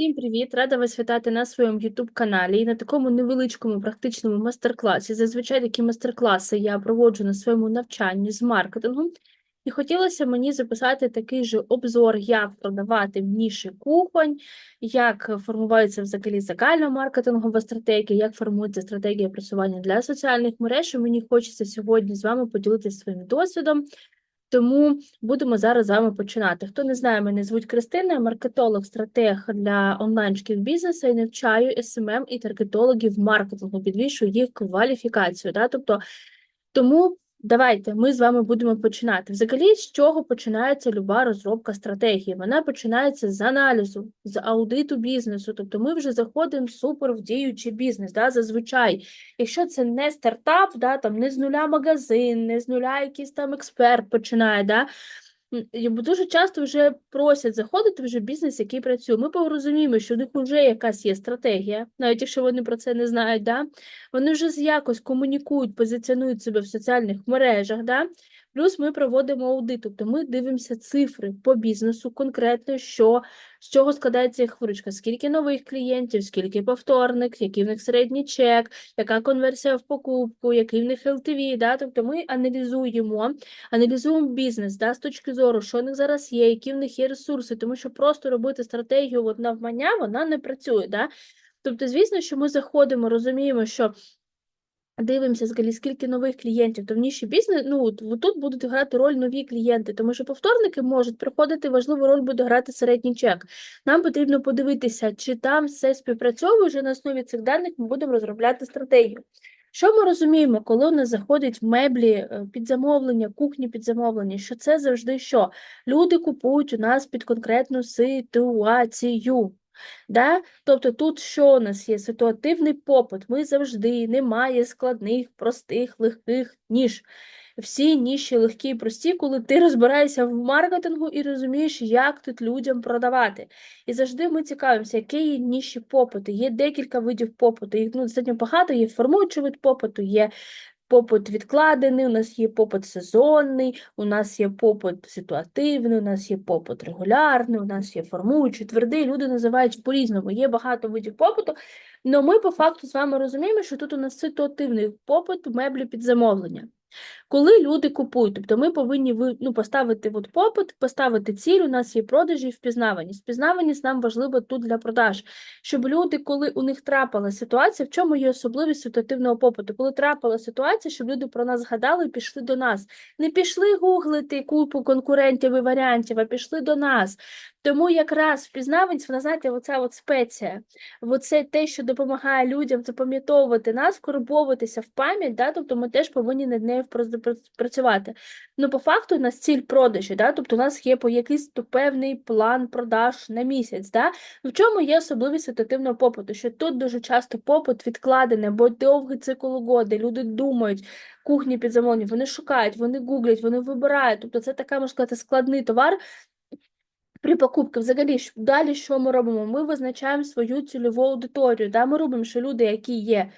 Всім привіт! Рада вас вітати на своєму YouTube каналі і на такому невеличкому практичному мастер-класі. Зазвичай такі мастер-класи я проводжу на своєму навчанні з маркетингу. І хотілося мені записати такий же обзор, як продавати в ніші кухонь, як формується взагалі загальна маркетингова стратегія, як формується стратегія просування для соціальних мереж. І мені хочеться сьогодні з вами поділитися своїм досвідом. Тому будемо зараз з вами починати. Хто не знає, мене звуть Кристина, маркетолог, стратег для онлайн-шкіл бізнесу і навчаю SMM і таргетологів маркетингу, підвищую їх кваліфікацію. Да? Тобто, тому давайте ми з вами будемо починати. Взагалі, з чого починається люба розробка стратегії? Вона починається з аналізу, з аудиту бізнесу. Тобто ми вже заходимо супер в діючий бізнес. Да? Зазвичай, якщо це не стартап, да, там не з нуля магазин, не з нуля якийсь там експерт починає. Да? Дуже часто вже просять заходити вже бізнес, який працює. Ми порозуміємо, що у них вже якась є стратегія, навіть якщо вони про це не знають. Да? Вони вже якось комунікують, позиціонують себе в соціальних мережах. Да? Плюс ми проводимо аудит, тобто ми дивимося цифри по бізнесу конкретно, що, з чого складається їх виручка, скільки нових клієнтів, скільки повторних, який в них середній чек, яка конверсія в покупку, який в них LTV. Да? Тобто ми аналізуємо аналізуємо бізнес да, з точки зору, що в них зараз є, які в них є ресурси, тому що просто робити стратегію от навмання вона не працює. Да? Тобто, звісно, що ми заходимо, розуміємо, що дивимося взагалі, скільки нових клієнтів, то в ніші бізнес, ну тут будуть грати роль нові клієнти, тому що повторники можуть приходити, важливу роль буде грати середній чек. Нам потрібно подивитися, чи там все співпрацьовує, вже на основі цих даних ми будемо розробляти стратегію. Що ми розуміємо, коли у нас заходять меблі е, під замовлення, кухні під замовлення, що це завжди що? Люди купують у нас під конкретну ситуацію. Да? Тобто тут що у нас є? Ситуативний попит. Ми завжди немає складних, простих, легких ніж. Всі ніші легкі і прості, коли ти розбираєшся в маркетингу і розумієш, як тут людям продавати. І завжди ми цікавимося, які є ніші попиту. Є декілька видів попиту. Їх ну, достатньо багато, є формуючий вид попиту, є попит відкладений, у нас є попит сезонний, у нас є попит ситуативний, у нас є попит регулярний, у нас є формуючий, твердий. Люди називають по-різному. Є багато видів попиту. але ми по факту з вами розуміємо, що тут у нас ситуативний попит меблі під замовлення. Коли люди купують, тобто ми повинні ви- ну, поставити от попит, поставити ціль, у нас є продажі і впізнаваність. Впізнаваність нам важлива тут для продаж, щоб люди, коли у них трапила ситуація, в чому є особливість ситуативного попиту? Коли трапила ситуація, щоб люди про нас згадали і пішли до нас. Не пішли гуглити купу конкурентів і варіантів, а пішли до нас. Тому якраз впізнаваність, вона знаєте, оця от спеція, оце те, що допомагає людям запам'ятовувати нас, вкорбовуватися в пам'ять, да? тобто ми теж повинні над нею працювати. Ну, по факту, у нас ціль продажі, да? тобто у нас є по якийсь певний план продаж на місяць. Да? В чому є особливість ситуативного попиту? Що тут дуже часто попит відкладений, бо довгий цикл угоди, люди думають, кухні під замовлення, вони шукають, вони гуглять, вони вибирають. Тобто це така, можна сказати, складний товар, при покупці, взагалі, далі що ми робимо? Ми визначаємо свою цільову аудиторію. Да? Ми робимо, що люди, які є,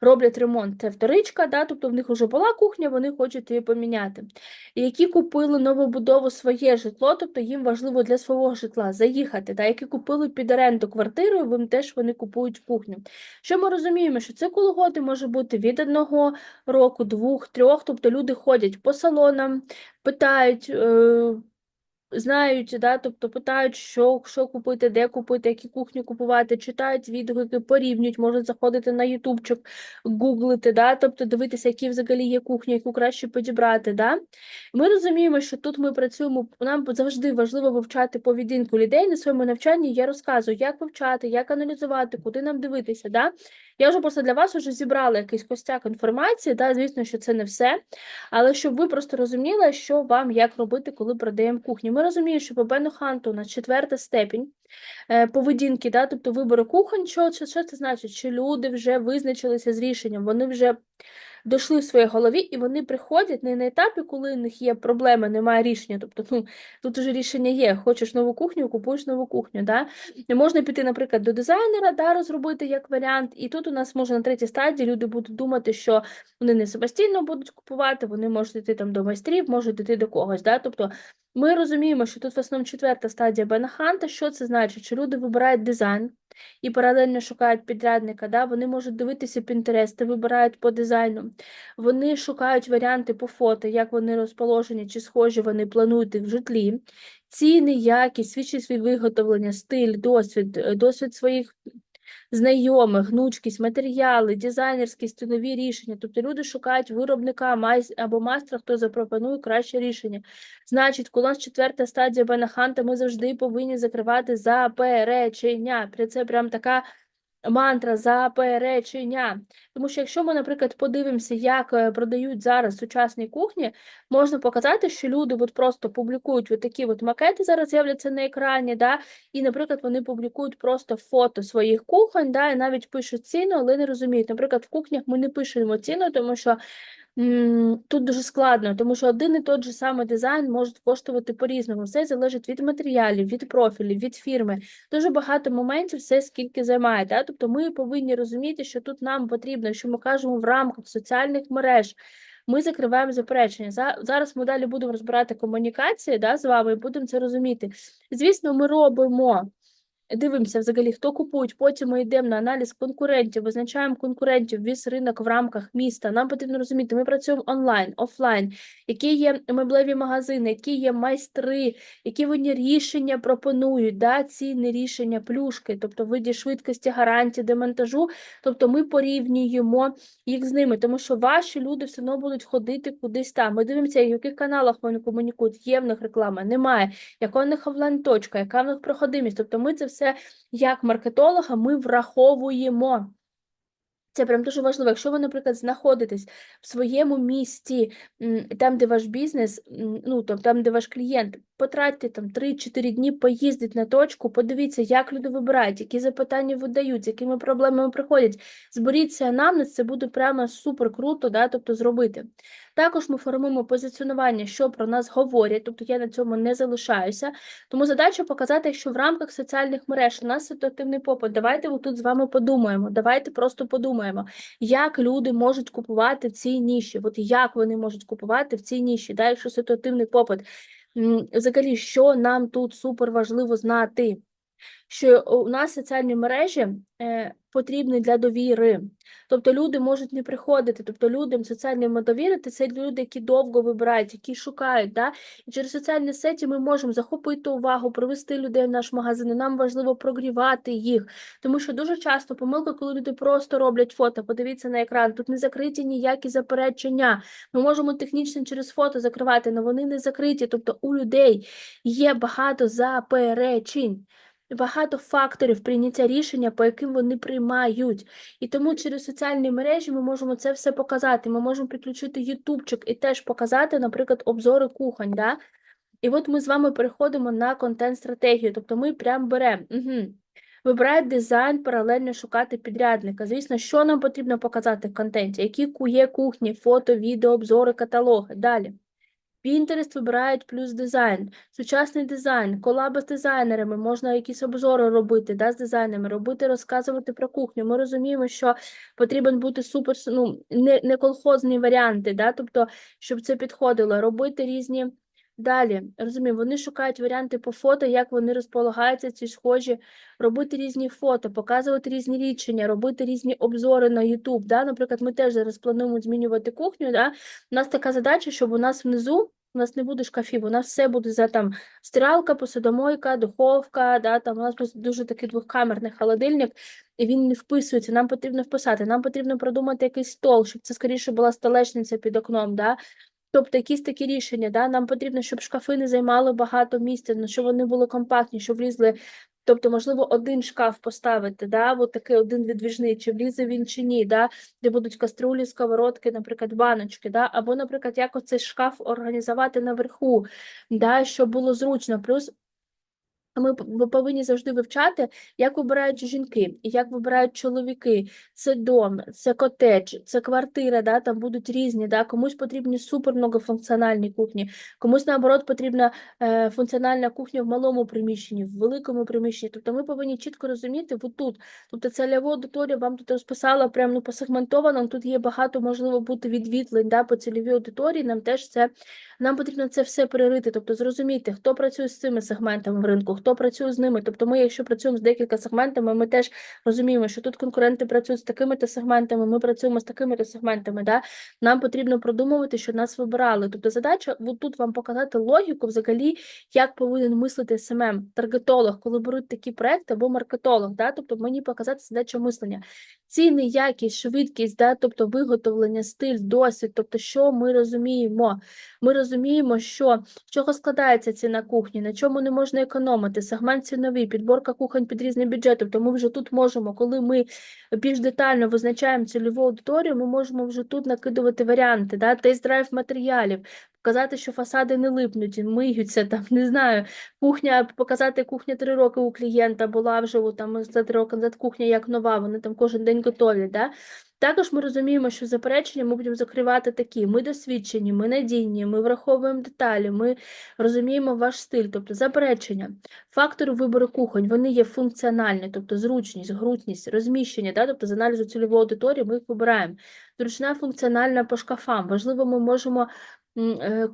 роблять ремонт, це вторичка, да? тобто в них вже була кухня, вони хочуть її поміняти. І які купили новобудову своє житло, тобто їм важливо для свого житла заїхати, да? які купили під оренду квартиру, їм теж вони купують кухню. Що ми розуміємо, що цикл угоди може бути від одного року, двох, трьох, тобто люди ходять по салонам, питають. Е- знають, да, тобто питають, що, що купити, де купити, які кухні купувати, читають відгуки, порівнюють, можуть заходити на ютубчик, гуглити, да, тобто дивитися, які взагалі є кухні, яку краще підібрати. Да. Ми розуміємо, що тут ми працюємо, нам завжди важливо вивчати поведінку людей на своєму навчанні. Я розказую, як вивчати, як аналізувати, куди нам дивитися. Да. Я вже просто для вас вже зібрала якийсь костяк інформації, да, звісно, що це не все. Але щоб ви просто розуміли, що вам як робити, коли продаємо кухню. Ми розуміємо, що по Бену Ханту четверта степінь е, поведінки, да, тобто вибору кухонь, що, що, що це значить? Що люди вже визначилися з рішенням, вони вже дійшли в своїй голові, і вони приходять не на етапі, коли в них є проблеми, немає рішення. Тобто, ну тут уже рішення є. Хочеш нову кухню, купуєш нову кухню. Да? Можна піти, наприклад, до дизайнера, да, розробити як варіант. І тут у нас може на третій стадії люди будуть думати, що вони не самостійно будуть купувати, вони можуть йти там до майстрів, можуть йти до когось. Да? Тобто ми розуміємо, що тут в основному четверта стадія Бенаханта. Що це значить? Що люди вибирають дизайн і паралельно шукають підрядника. Да? Вони можуть дивитися Pinterest, вибирають по дизайну. Вони шукають варіанти по фото, як вони розположені, чи схожі вони планують їх в житлі. Ціни, якість, свідчить свій виготовлення, стиль, досвід, е, досвід своїх знайомих, гнучкість, матеріали, дизайнерські стильові рішення. Тобто люди шукають виробника майс- або майстра, хто запропонує краще рішення. Значить, нас четверта стадія Бенаханта, ми завжди повинні закривати заперечення. Це прям така мантра заперечення. Тому що якщо ми, наприклад, подивимося, як е, продають зараз сучасні кухні, можна показати, що люди от просто публікують от такі от макети, зараз з'являться на екрані, да, і, наприклад, вони публікують просто фото своїх кухонь, да, і навіть пишуть ціну, але не розуміють. Наприклад, в кухнях ми не пишемо ціну, тому що тут дуже складно, тому що один і той же самий дизайн може коштувати по-різному. Все залежить від матеріалів, від профілів, від фірми. Дуже багато моментів, все скільки займає. Да? Тобто ми повинні розуміти, що тут нам потрібно, що ми кажемо в рамках соціальних мереж. Ми закриваємо заперечення. Зараз ми далі будемо розбирати комунікації да, з вами і будемо це розуміти. Звісно, ми робимо. Дивимося взагалі, хто купують, потім ми йдемо на аналіз конкурентів, визначаємо конкурентів, весь ринок в рамках міста. Нам потрібно розуміти, ми працюємо онлайн, офлайн, які є меблеві магазини, які є майстри, які вони рішення пропонують, да, ціни, рішення, плюшки, тобто виді швидкості, гарантії, демонтажу. Тобто ми порівнюємо їх з ними, тому що ваші люди все одно будуть ходити кудись там. Ми дивимося, в яких каналах вони комунікують, є в них реклама, немає, яка в них офлайн-точка, яка в них проходимість. Тобто ми це все як маркетолога ми враховуємо. Це прям дуже важливо. Якщо ви, наприклад, знаходитесь в своєму місті, там, де ваш бізнес, ну тобто там, де ваш клієнт, потратьте там 3-4 дні, поїздіть на точку, подивіться, як люди вибирають, які запитання видають, з якими проблемами приходять. Зберіться анамнез, це буде прямо супер круто, да, тобто зробити. Також ми формуємо позиціонування, що про нас говорять, тобто я на цьому не залишаюся. Тому задача показати, що в рамках соціальних мереж у нас ситуативний попит. Давайте тут з вами подумаємо. Давайте просто подумаємо, як люди можуть купувати в цій ніші. От як вони можуть купувати в цій ніші, да, якщо ситуативний попит. Взагалі, що нам тут супер важливо знати, що у нас соціальні мережі потрібні для довіри. Тобто люди можуть не приходити, тобто людям соціальним довірити, це люди, які довго вибирають, які шукають. Да? І через соціальні сеті ми можемо захопити увагу, привести людей в наш магазин. і Нам важливо прогрівати їх, тому що дуже часто помилка, коли люди просто роблять фото, подивіться на екран, тут не закриті ніякі заперечення. Ми можемо технічно через фото закривати, але вони не закриті. Тобто у людей є багато заперечень. Багато факторів прийняття рішення, по яким вони приймають. І тому через соціальні мережі ми можемо це все показати. Ми можемо підключити ютубчик і теж показати, наприклад, обзори кухонь. Да? І от ми з вами переходимо на контент-стратегію. Тобто ми прям беремо. Угу. Вибирає дизайн, паралельно шукати підрядника. Звісно, що нам потрібно показати в контенті, які є кухні, фото, відео, обзори, каталоги. Далі. Pinterest вибирають плюс дизайн, сучасний дизайн, колаби з дизайнерами, можна якісь обзори робити да, з дизайнерами, робити, розказувати про кухню. Ми розуміємо, що потрібен бути супер, ну, не, не колхозні варіанти, да, тобто, щоб це підходило, робити різні. Далі, розумію, вони шукають варіанти по фото, як вони розполагаються, ці схожі, робити різні фото, показувати різні рішення, робити різні обзори на YouTube. Да? Наприклад, ми теж зараз плануємо змінювати кухню. Да? У нас така задача, щоб у нас внизу у нас не буде шкафів, у нас все буде за там стиралка, посудомойка, духовка, да, там у нас дуже такий двохкамерний холодильник, і він не вписується. Нам потрібно вписати, нам потрібно продумати якийсь стол, щоб це скоріше була столешниця під окном. Да? Тобто якісь такі рішення, да? нам потрібно, щоб шкафи не займали багато місця, ну, щоб вони були компактні, щоб влізли. Тобто, можливо, один шкаф поставити, да? от такий один відвіжний, чи влізе він чи ні, да? де будуть каструлі, сковородки, наприклад, баночки, да? або, наприклад, як оцей шкаф організувати наверху, да? щоб було зручно. Плюс Ми повинні завжди вивчати, як вибирають жінки і як вибирають чоловіки. Це дом, це котедж, це квартира, да, там будуть різні. Да, комусь потрібні супер многофункціональні кухні, комусь наоборот потрібна е, функціональна кухня в малому приміщенні, в великому приміщенні. Тобто ми повинні чітко розуміти вот тут. Тобто цільову аудиторію вам тут розписала прямо ну, посегментовано. Тут є багато можливо бути відвітлень да, по цільовій аудиторії. Нам теж це нам потрібно це все перерити, тобто зрозуміти, хто працює з цими сегментами в ринку, хто працює з ними. Тобто, ми, якщо працюємо з декілька сегментами, ми теж розуміємо, що тут конкуренти працюють з такими-то сегментами, ми працюємо з такими-то сегментами. Да? Нам потрібно продумувати, що нас вибирали. Тобто, задача тут вам показати логіку, взагалі, як повинен мислити СММ, таргетолог, коли беруть такі проекти, або маркетолог. Да? Тобто, мені показати задача мислення. Ціни, якість, швидкість, да? тобто виготовлення, стиль, досвід, тобто, що ми розуміємо. Ми розуміємо, що з чого складається ціна кухні, на чому не можна економити, сегмент ціновий, підборка кухонь під різним бюджетом. Тому вже тут можемо, коли ми більш детально визначаємо цільову аудиторію, ми можемо вже тут накидувати варіанти, да? тест-драйв матеріалів, показати, що фасади не липнуть, миються, там, не знаю, кухня, показати кухня три роки у клієнта була вже о, там, за три роки назад кухня як нова, вони там кожен день готові. Да? Також ми розуміємо, що заперечення ми будемо закривати такі: ми досвідчені, ми надійні, ми враховуємо деталі, ми розуміємо ваш стиль, тобто заперечення. Фактори вибору кухонь вони є функціональні, тобто зручність, грутність, розміщення, да? тобто з аналізу цільової аудиторії ми їх вибираємо. Зручна функціональна по шкафам. Важливо, ми можемо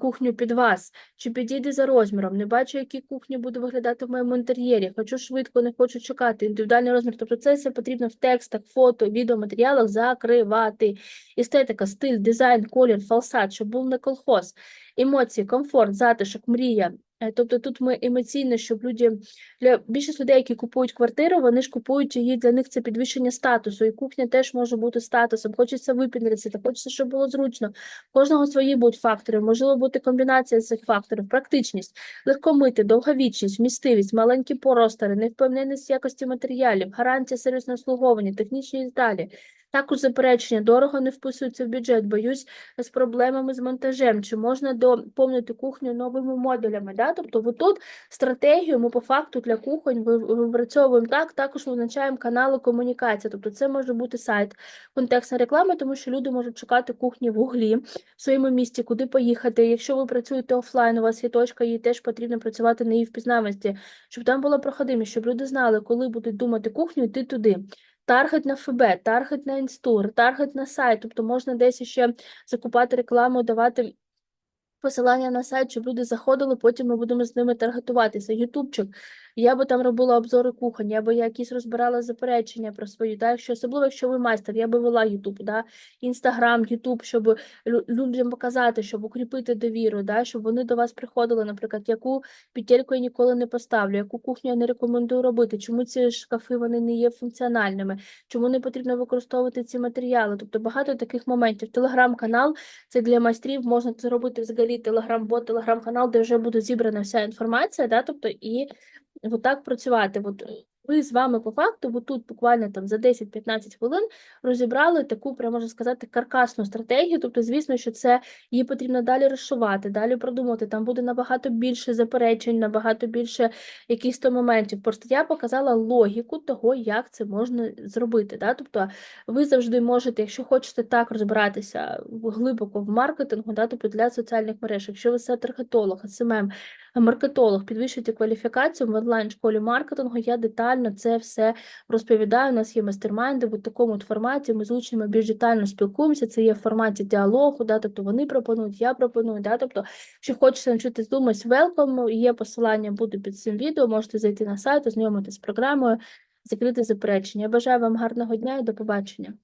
кухню під вас, чи підійде за розміром. Не бачу, які кухні буде виглядати в моєму інтер'єрі. Хочу швидко, не хочу чекати. Індивідуальний розмір. Тобто це все потрібно в текстах, фото, відеоматеріалах закривати. Естетика, стиль, дизайн, колір, фалсад, щоб був не колхоз. Емоції, комфорт, затишок, мрія. Е, Тобто тут ми емоційно, щоб люди для більшість людей, які купують квартиру, вони ж купують її для них це підвищення статусу. І кухня теж може бути статусом. Хочеться випіндритися, хочеться, щоб було зручно. Кожного свої будуть фактори. Можливо бути комбінація цих факторів, практичність, легкомити, довговічність, вмістивість, маленькі простори, невпевненість якості матеріалів, гарантія сервісного обслуговування, технічні деталі. Також заперечення, дорого не вписується в бюджет, боюсь з проблемами з монтажем, чи можна доповнити кухню новими модулями. Да? Тобто ви тут стратегію ми по факту для кухонь ви- випрацьовуємо так, також визначаємо канали комунікації. Тобто це може бути сайт, контекстна реклама, тому що люди можуть шукати кухні в гуглі в своєму місті, куди поїхати. Якщо ви працюєте офлайн, у вас є точка, їй теж потрібно працювати на її впізнаваності, щоб там була проходимість, щоб люди знали, коли будуть думати кухню, йти туди. Таргет на ФБ, таргет на інстур, таргет на сайт, тобто можна десь ще закупати рекламу, давати посилання на сайт, щоб люди заходили, потім ми будемо з ними таргетуватися. Ютубчик, я би там робила обзори кухонь, я би якісь розбирала заперечення про свою, да, якщо, особливо, якщо ви майстер, я би вела Ютуб, Інстаграм, Ютуб, щоб людям показати, щоб укріпити довіру, да, щоб вони до вас приходили, наприклад, яку петельку я ніколи не поставлю, яку кухню я не рекомендую робити, чому ці шкафи вони не є функціональними, чому не потрібно використовувати ці матеріали. Тобто багато таких моментів. Телеграм-канал це для майстрів, можна це робити взагалі телеграм-бот, телеграм-канал, де вже буде зібрана вся інформація, да, тобто і отак працювати. От ми з вами по факту, от тут буквально там за 10-15 хвилин розібрали таку, прямо можна сказати, каркасну стратегію. Тобто, звісно, що це її потрібно далі розшивати, далі продумати. Там буде набагато більше заперечень, набагато більше якихось то моментів. Просто я показала логіку того, як це можна зробити. Да? Тобто ви завжди можете, якщо хочете так розбиратися глибоко в маркетингу, да, тобто для соціальних мереж, якщо ви це таргетолог, СММ, маркетолог, підвищуєте кваліфікацію в онлайн-школі маркетингу, я детально це все розповідаю. У нас є мастермайнди в такому форматі. Ми з учнями більш детально спілкуємося. Це є в форматі діалогу, да, тобто вони пропонують, я пропоную. Да, тобто, якщо хочете навчитись думати, велком, є посилання буде під цим відео. Можете зайти на сайт, ознайомитись з програмою, закрити заперечення. Я бажаю вам гарного дня і до побачення.